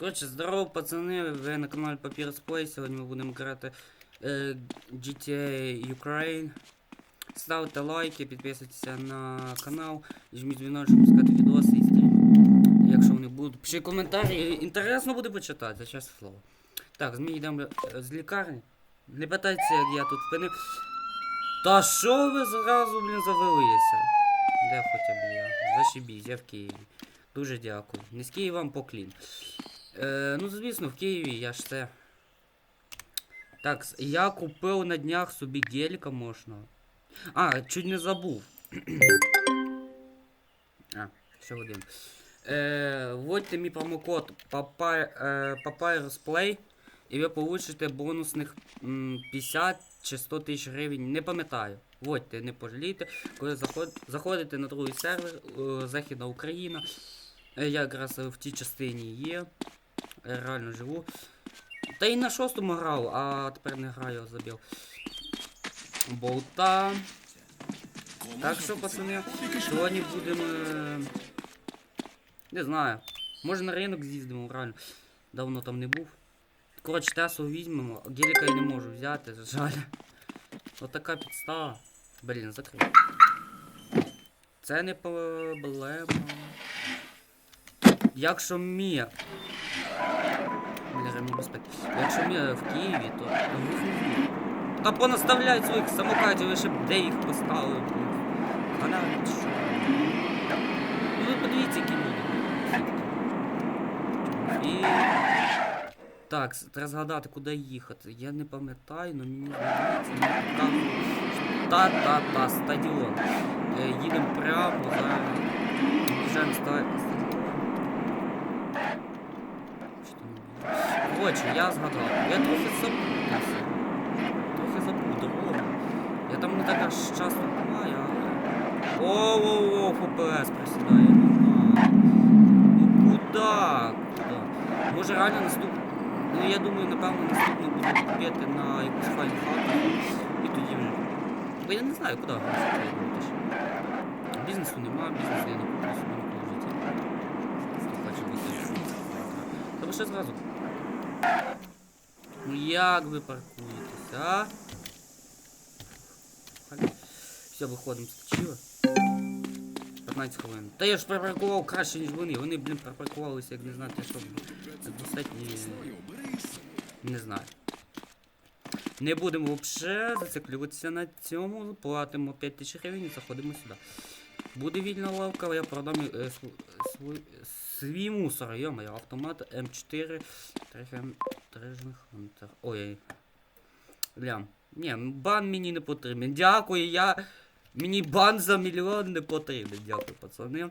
Коротше, здорово, пацани, ви на каналі Papyrus Play. Сьогодні ми будемо грати е, GTA Ukraine. Ставте лайки, підписуйтеся на канал, жміть дзвіночок, пускати відоси і стрім. Якщо вони будуть. Пишіть коментарі, інтересно буде почитати, чесне слово. Так, ми йдемо е, з лікарні. Не питайте, як я тут впинив. Та що ви зразу, блін, завелися? Де хоча б я? Зашибісь, я в Києві. Дуже дякую. Низький вам поклін. Е, ну, звісно, в Києві я ж це. Так, я купив на днях собі гелька можна. А, чуть не забув. а, ще один. Е, вводьте мій промокод е, Papyrus Play і ви получите бонусних 50 чи 100 тисяч гривень. Не пам'ятаю. Вводьте, не пожалійте. Коли заход... заходите на другий сервер, е, Західна Україна. Е, Я якраз в тій частині є. Реально живу. Та і на шостому грав, а тепер не граю, забив. Болта. Так що, пацани, сьогодні будемо. Не знаю. Може на ринок з'їздимо, реально. Давно там не був. Коротше, Тесу візьмемо, геліка я не можу взяти, жаль. Отака підстава. Блін, закрив. Це не проблема. Якщо Мія. Бля, ремінь безпеки. Якщо Мія в Києві, то. Та понаставляють своїх самокатів, ще де їх поставили. блін. Халява, що? Ну ви подивіться, які люди. І. Так, треба згадати, куди їхати. Я не пам'ятаю, але мені здається. Та-та-та, стадіон. Е, їдемо прямо зараз. Їжджаємо ста... стадіон. Що там було? Коротше, я згадав. Я трохи забувся. Трохи забув дорогу. Я там не так часто буваю, але. Оу-оу-оу, ФПС присідає. Ну куда? Куда? Може реально наступ... Ну я думаю, напевно, наступне буде купити на якусь файну хату. І тоді вже. Бо я не знаю, куди гроші треба. Бізнесу нема, бізнесу я не куплю собі ніколи в ще зразу. Ну як ви паркуєтеся, а? Все, виходимо з Тичіва. 15 хвилин. Та я ж припаркував краще, ніж вони. Вони, блін, припаркувалися, як не знати, що. Достатньо. Не знаю. Не будемо взагалі зациклюватися на цьому. Платимо 5 тисяч гривень і заходимо сюди. Буде вільна лавка, я продам е, св- свій, мусор, йома, автомат М4 трехем трижних хантер. Ой. Лям. Ні, ну, бан мені не потрібен. Дякую, я. Мені бан за мільйон не потрібен. Дякую, пацани.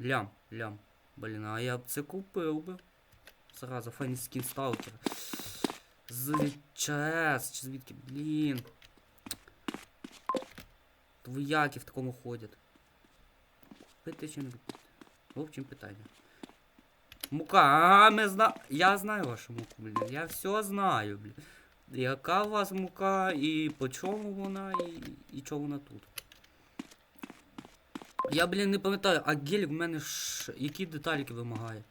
Лям, лям. Блін, а я б це купив би. Зразу файний скін сталкер. З ЧС, чи звідки, блін. Двояки в такому ходять. Пити чи не пити? В общем, питання. Мука, а ми зна... Я знаю вашу муку, блін. Я все знаю, блін. Яка у вас мука і по чому вона, і, і чого вона тут. Я, блін, не пам'ятаю, а гель в мене ж які детальки вимагає.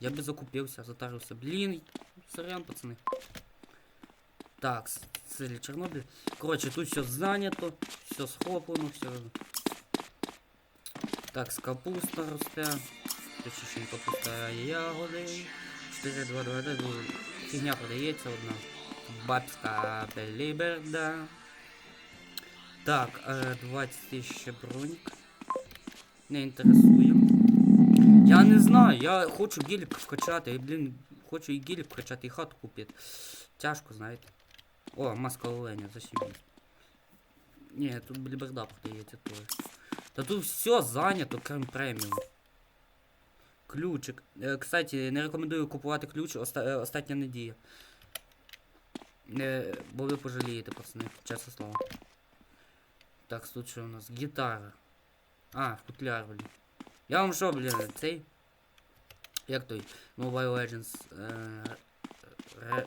Я би закупився, затарився. Блін, сорян, пацани. Так, с- це Чорнобиль. Коротше, тут все зайнято, все схоплено, все. Так, з капуста росте. Точніше, капуста ягоди. 4, 2, 2, 2, Фігня продається одна. Бабська беліберда. Так, е, 20 тисяч бронік. Не інтересує. Я не знаю, я хочу гелік вкачати, я, блін, хочу і гелік вкачати, і хату купити. Тяжко, знаєте. О, маска оленя, зашибись. Ні, тут бліберда продається теж. Та тут все зайнято, крім преміум. Ключик. Е, кстати, не рекомендую купувати ключ, оста е, остання надія. Е, бо ви пожалієте, пацани, чесне слово. Так, тут що у нас? Гітара. А, футляр, блін. Я вам що, блін, цей? Як той? Mobile Legends. Е.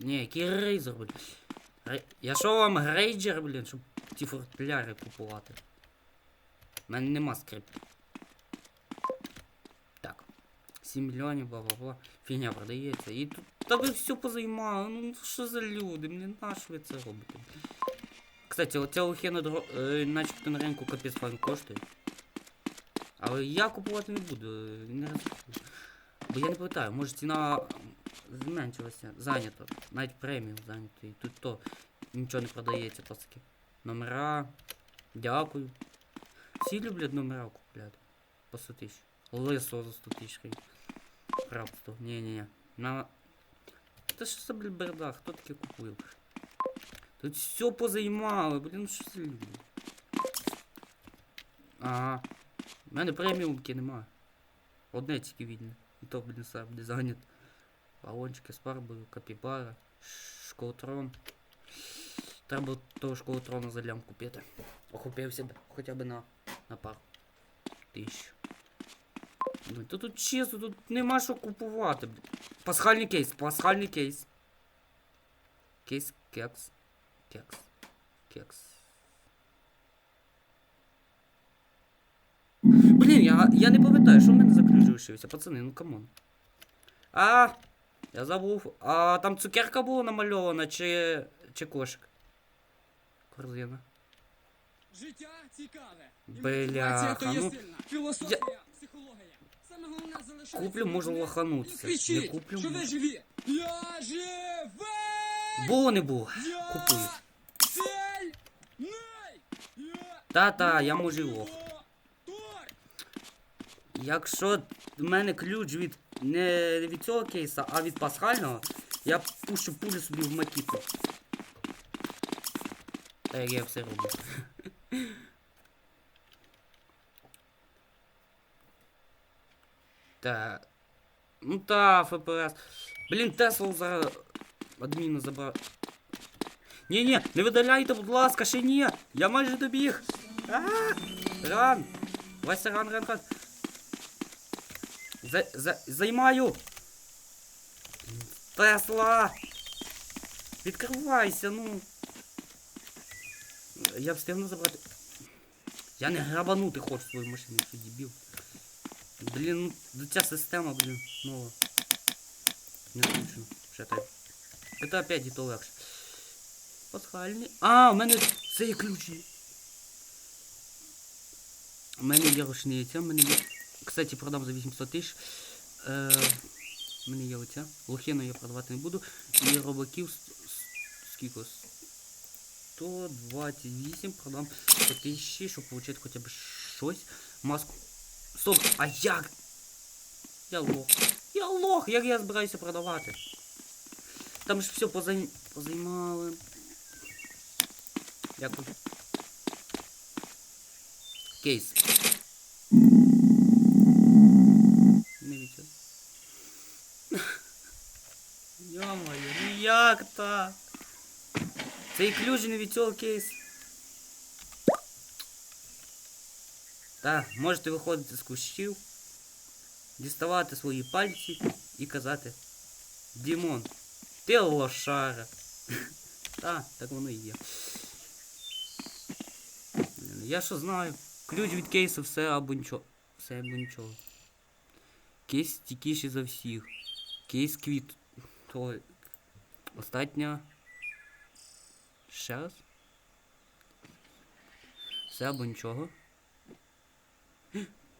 Ні, який рейзер, блін. Я що вам рейджер, блін, щоб ті футляри купувати? У мене нема скрипту. Так. 7 мільйонів, бла-бла-бла. Фігня продається. І тут. Та ви все позаймали. Ну що за люди? Блін, на що ви це робите? Кстати, оця лохина дро... е, начебто на ринку капець файн коштує. Але я купувати не буду, е, не ризикую. Бо я не пам'ятаю, може ціна зменшилася, зайнято. Навіть преміум зайнято. І тут то нічого не продається, пацки. Номера. Дякую. Всі люблять номера купляти. По 100 тисяч. Лисо за 100 тисяч. Рабство. Ні-ні-ні. На... Та що за блін, берда? Хто таке купив? Тут все позаймали, блін, ну що за люди? Ага. У мене преміумки немає. Одне тільки видно. І то, блін, сам буде зайнят. Балончики з фарбою, капібара, школотрон. Треба того школотрона за лям купити. Охопився б хоча б на, на пару тисяч. Ну, то тут чесно, тут нема що купувати. Пасхальний кейс, пасхальний кейс. Кейс, кекс. Кекс. Кекс. Блін, я, я не пам'ятаю, що в мене за ключ лишився, пацани, ну камон. А, я забув. А там цукерка була намальована чи. чи кошик? Корзина. Життя цікаве. І Бляха, мотивація то є ну, сильна. Філософія, психологія. Саме головне залишається. Куплю, можу лоханутися. Не куплю, що ви живі. Я живий! Було не було. Я Купую. Та-та, я можу лох. Якщо в мене ключ від не від цього кейса, а від пасхального, я пущу пулю собі в макіту. Так як я все роблю. Так. Ну та, ФПС. Блін, Тесла зараз адміна забрав. Ні, ні, не видаляйте, будь ласка, ще ні. Я майже добіг. А, ран. Вася, ран, ран, ран. За, за, займаю. Тесла. Відкривайся, ну. Я встигну забрати. Я не грабанути хочу свою машину, що дебіл. Блін, ну ця система, блін, нова. Не зручно. Ще так. Це опять і то легше. Пасхальний. А, у мене це є ключі. У мене є рушниця, у мене є. Кстати, продам за 800 тисяч. Е, у мене є оця. Лохіну я продавати не буду. І с- скільки? 128 продам по тисячі, щоб отримати хоча б щось. Маску. Стоп, а як? Я лох. Я лох, як я збираюся продавати? Там ж все позай... позаймали. Дякую. Кейс. Не відчув. Йо-моє, ну як так? Цей ключ не кейс. Так, можете виходити з кущів, діставати свої пальці і казати Дімон, ти лошара. Так, так воно і є. Я що знаю. Ключ від кейсу все або нічого. Все або нічого. Кейс стійкіший за всіх. Кейс квіт. То остання. Ще раз. Все або нічого.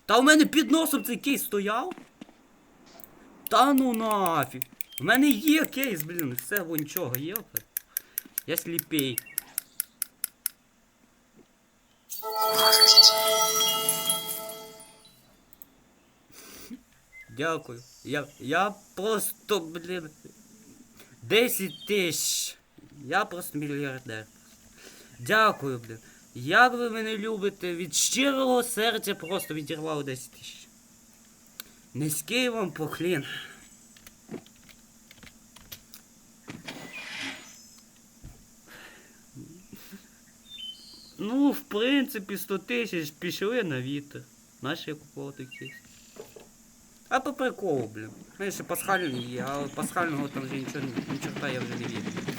Та у мене під носом цей кейс стояв. Та ну нафіг. У мене є кейс, блін, все або нічого, є. Я сліпий. Дякую. Я, я просто, блін. 10 тисяч. Я просто мільярдер. Дякую, блін. Як ви мене любите, від щирого серця просто відірвали 10 тисяч. Низький вам поклін. Ну, в принципі, 100 тисяч пішли на вітер. Наші я такий. А по приколу, блін. Ще пасхальний є, а пасхального там вже нічого, ні чорта я вже не вірю.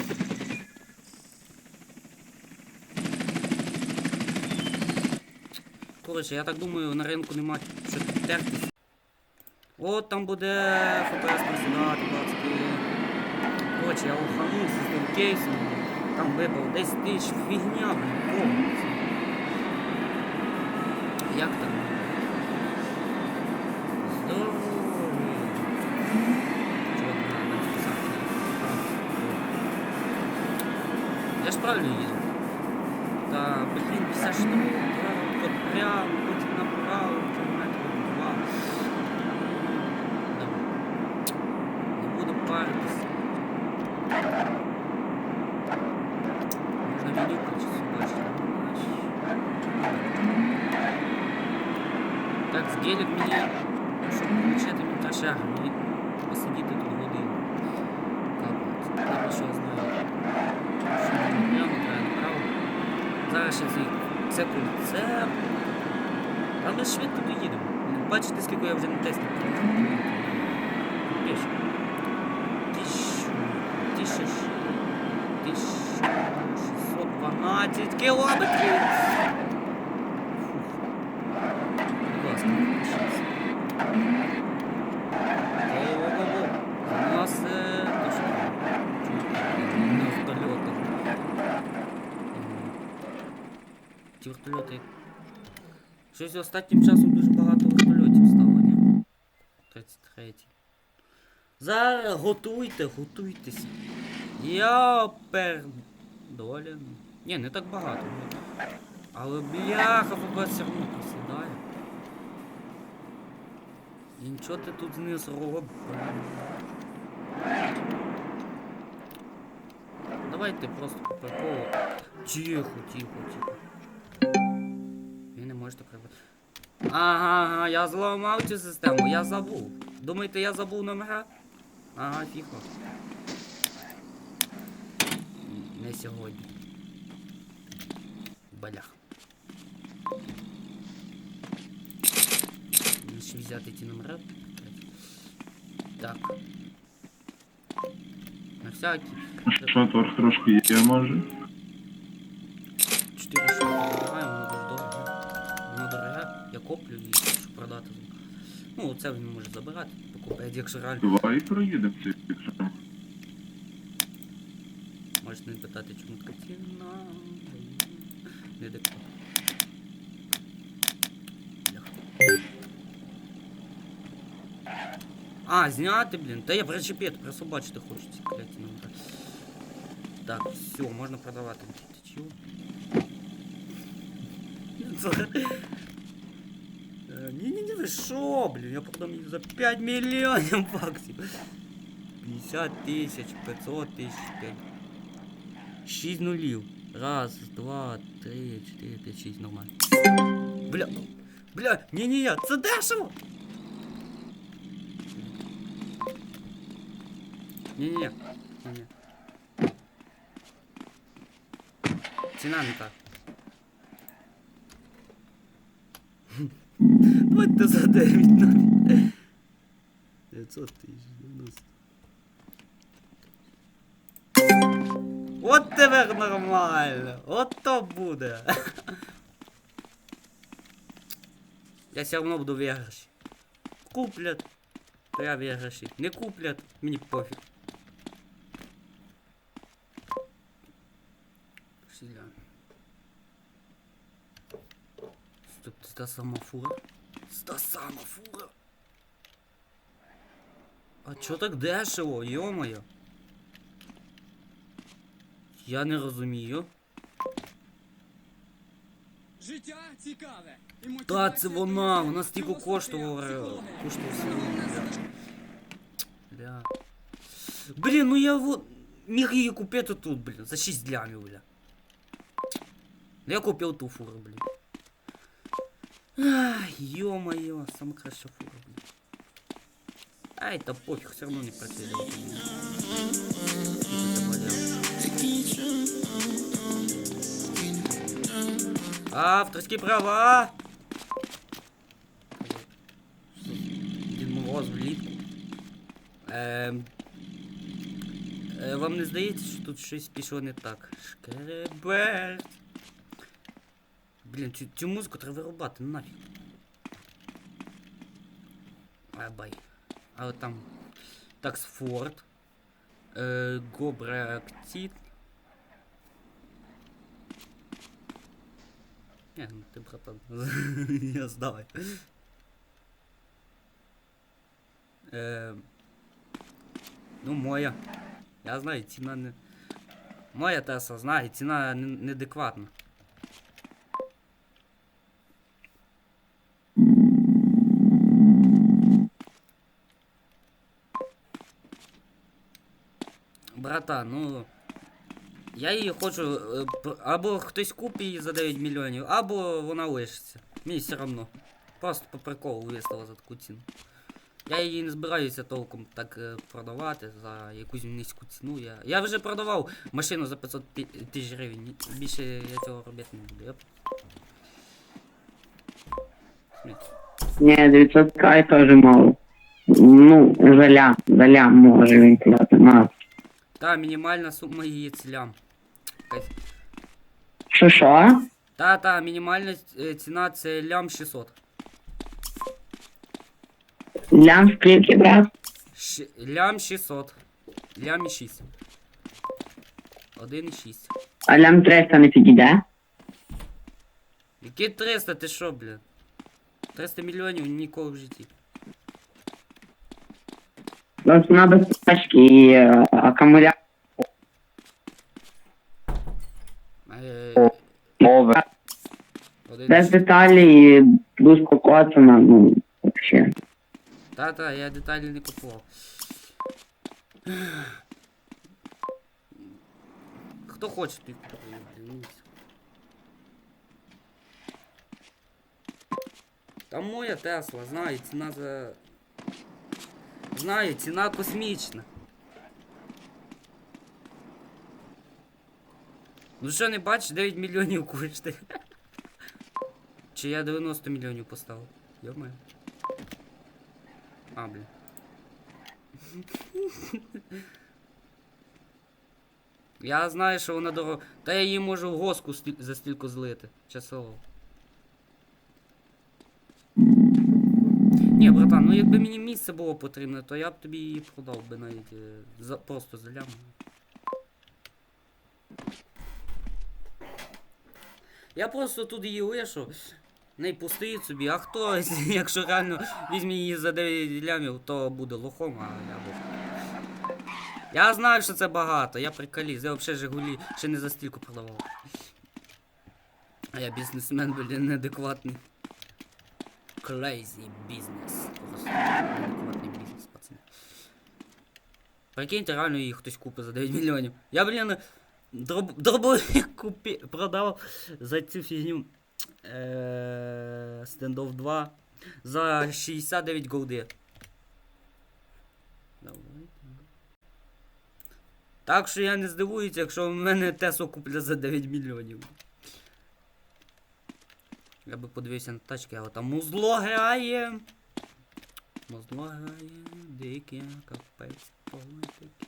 Коротше, я так думаю, на ринку нема що терпіти. От там буде ФПС просідати, пацки. Коротше, я уханувся з тим кейсом. Там випав 10 тисяч фігня, блін, повністю. Як так? Здоровий. Чувак, надо написати. Я ж правильно їду. Та, блін, 50 штук, от прямо, потім направо, кілометрів два. Да. Не буду паритися. Можна відео включити, бачите. Так, з гелік мені, щоб включити мені мені посидіти тут годину. Капець. Я що знаю. Що мені прямо треба направо. Ще цей це кольце. А ми швидко доїдемо. Бачите, скільки я вже не тестив. Піш. Тисячу. Тисяч. Тисячу. 612 кілометрів. Фух. Будь ласка, щас. Воу-воу-воу. У нас е, то що? На вертольотах. Ті вертольоти. Щось останнім часом дуже багато вертольотів стало, ні? 33. Зараз готуйте, готуйтесь. Я пердолен. Ні, не так багато. Але бляха, ФПС все одно присідає. І нічого ти тут не зробиш. Давайте просто по. Тихо, тихо, тихо. Можете прибути. Ага, ага, я зламав цю систему, я забув. Думаєте, я забув номера? Ага, тихо. Не сьогодні. Балях. Ще взяти ті номера. Так. На всякий. Що трошки є, може? і щоб продати. Ну, це він може забирати, покупати, якщо реально. Давай проїдемо цей якщо. Можете не питати, чому така ціна. Не деко. Бляха. А, зняти, блін. Та я причепет, просто бачити хочу ці кляті номери. Так, все, можна продавати. Ти чого? Е, Ні-ні-ні, ви що, блін, я їх за 5 мільйонів баксів. 50 тисяч, 500 тисяч, 5. 6 нулів. Раз, два, три, чотири, п'ять, шість, нормально. Бля. Бля, ні-ні-ні, це дешево! Ні-ні-ні. Ні-ні. Ціна не так. Давайте за 9 навіть. 900 тисяч, 90. От тепер нормально. От то буде. Я все одно буду в виграші. Куплять, то я в виграші. Не куплять, мені пофіг. Сіля. Стоп, це та сама фура? Та сама фура. А чо так дешево, йо-моє? Я не розумію. Життя цікаве. І Та це вона, вона стільки коштувала. Коштувала. Бля. Блін, ну я вот міг її купити тут, блін, за 6 лямів, бля. Ну, Я купив ту фуру, блін. Ай, ё-моё, сама краща фура, блін. Ай, та пофіг, все одно не працює. Авторські права! Дід Мороз влітку. Ем, е, вам не здається, що тут щось пішло не так? Шкереберть. Блін, цю, цю музику треба вирубати, нафіг. Ай, бай. Але там Таксфорд, е, Гобрактит. Не, ну ти братан. Я здавай. Е, ну, моя. Я знаю, ціна не. Моя Теса знає, ціна не- неадекватна. Брата, ну. Я її хочу. е, Або хтось купить її за 9 мільйонів, або вона лишиться. Мені все одно. Просто по приколу виставила за таку ціну. Я її не збираюся толком так е, продавати за якусь низьку ціну. Я, я вже продавав машину за 500 пі- тисяч гривень. Більше я цього робити не буду. Я... Сміть. Ні, 900к теж мало. Ну, заля, заля може він казати. На. Та мінімальна сума її цілям. Якась- Що що? Та, та, мінімальна е, ціна це лям 600. Лям скільки, брат? Щ... Лям 600. Лям і 6. 1,6. А лям 300 не підійде? Які 300, ти що, блін? 300 мільйонів ніколи в житті. Ну, ціна без тачки і е. Е, один Без деталі і плюс покоцана, ну, вообще. Та, та, я деталі не купував. Хто хоче, ну. Там моя Тесла, знаю, ціна за. Знаю, ціна космічна. Ну що не бачиш, 9 мільйонів коштує. Чи я 90 мільйонів поставив? Йо-моє. А, блін. Я знаю, що вона дорога. Та я її можу в госку за стільки злити. Часово. Ні, братан, ну якби мені місце було потрібне, то я б тобі її продав би навіть е, за, просто за лям. Я просто тут її лишу, не пустить собі, а хто, якщо реально візьме її за 9 лямів, то буде лохом, а я буду. Я знаю, що це багато, я приколіст, я взагалі Жигулі ще не за стільки продавав. А я бізнесмен, блін, неадекватний. Crazy бізнес. Просто неадекватний бізнес. Прикиньте, реально її хтось купить за 9 мільйонів. Я, блін, дроб... дробовик купи... продав за цю фігню. Е... Стендов 2 за 69 голди. Так що я не здивуюся, якщо в мене Тесо куплять за 9 мільйонів. Я би подивився на тачки, але там музло грає. Музло грає, дике, капець, політики.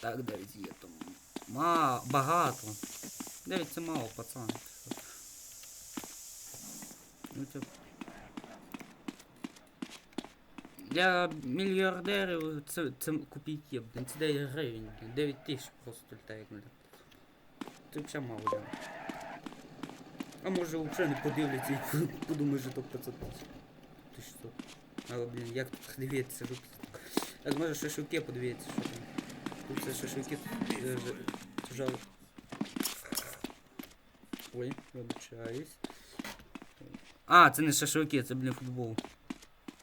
Так, 9 є там. Ма, багато. 9 це мало, пацан. Ну це. Для мільярдерів це, це копійки, блін, це 9 гривень, блін, 9 тисяч просто літає, блін. Це взагалі мало, блін. А може взагалі не подивляться і подумають, що то 500 тисяч. Ти що? Але, блін, як тут дивитися? Тут... Як може шашлики подивитися, що там. Тут це шашлики е, жал. Ой, вибачаюсь. А, це не шашлики, це, блін, футбол.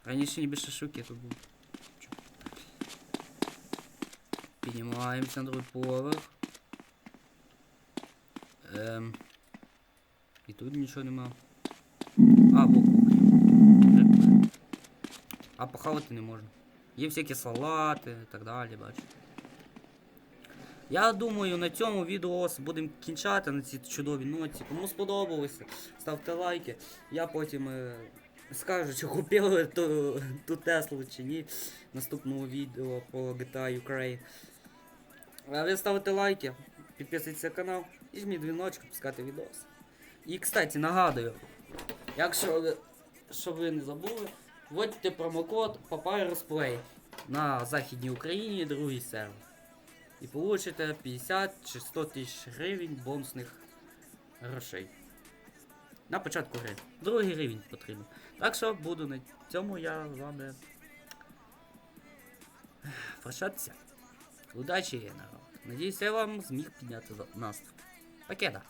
Раніше ніби шашлики тут був. Піднімаємося на другий поверх. Ем. І тут нічого нема. А, бо кухня. А похавати не можна. Є всякі салати і так далі, бачу. Я думаю, на цьому відео будемо кінчати на цій чудовій ноті. Кому сподобалося, ставте лайки. Я потім е, скажу, чи купили ту, ту Теслу чи ні. Наступного відео по GTA Ukraine. А ви ставите лайки, підписуйтесь на канал і жміть дзвіночок, пускати відос. І, кстати, нагадую, якщо ви, щоб ви не забули, Вводьте промокод Papyrus Play на Західній Україні другий сервер. І получите 50 чи 100 тисяч гривень бонусних грошей. На початку гри. Другий рівень потрібен. Так що буду на цьому я з вами прощатися. Удачі, народ. Надіюсь, я вам зміг підняти настрій. Покеда.